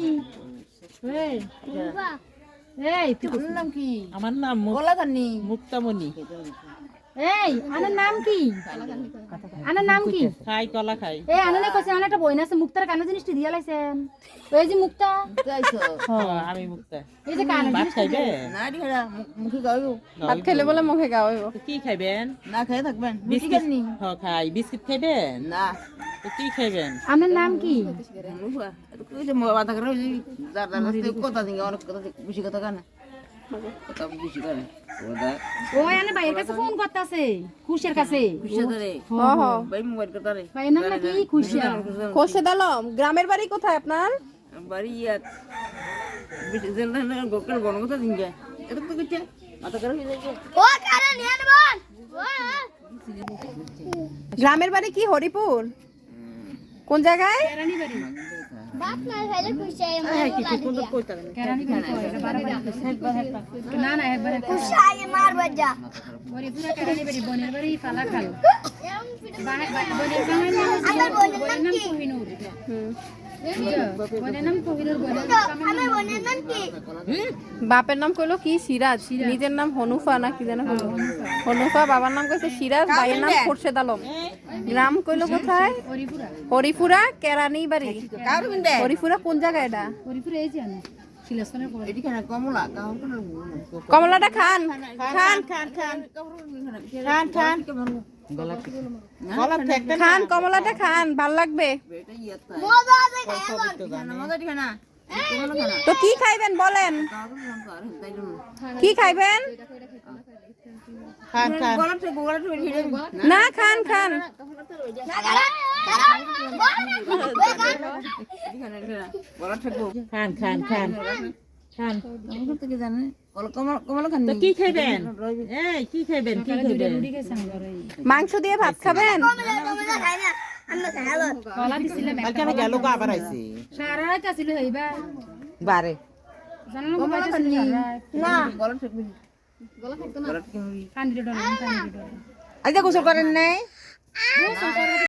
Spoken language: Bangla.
এই এই তুই নাম কি? আমার নাম মু- মুক্তামণি। এই আনার নাম কি? আনার নাম কি? খাই কলা খাই। এই আনানে কইছে আনার একটা বই আছে মুক্তার কানে জিনিসটি দিয়া লাইছেন ওই যে মুক্তা। গাইছো হ্যাঁ, আমি মুক্তা। এই যে কানে ভাত খাইবে? না দি মুখে গাইও ভাত খেলে বলে মুখে গাওয়াইব কি খাইবেন? না খেয়ে থাকবেন। বিস্কিট হ্যাঁ খাই। বিস্কিট খাইবেন? না। কি খাইবেন আনার নাম কি? ভাইয়ের কাছে ফোন করতেছে খুশের কাছে। ভাইয়ের নাম নাকি খুশিয়া খোরশেদ আলম গ্রামের বাড়ি কোথায় আপনার? বাড়ি ইয়াত। গোকল এটা তো কিছে মাথা হয়ে যায় গ্রামের বাড়ি কি হরিপুর? কোন জায়গায়? বাপের নাম কইলো কি? সিরাজ। নিজের নাম হনুফা না কি যেন হনুফা বাবার নাম কইছে সিরাজ ভাইয়ের নাম খোরশেদ আলম। গ্রাম কইলো কোথায়? হরিপুরা কেরানি বাড়ি হরিপুরা কোন জায়গায় এটা? কমলাটা খান খান। খান খান। খান, কমলাটা খান, ভালো লাগবে। তো কি খাইবেন বলেন? কি খাইবেন? খান না খান খান। খান কি খাইবেন এই কি খাইবেন কি খাইবেন মাংস দিয়ে ভাত খাবেন? গেল আবার সারা রাত হইবা বারে। না। আজকে গোসল করেন নাই?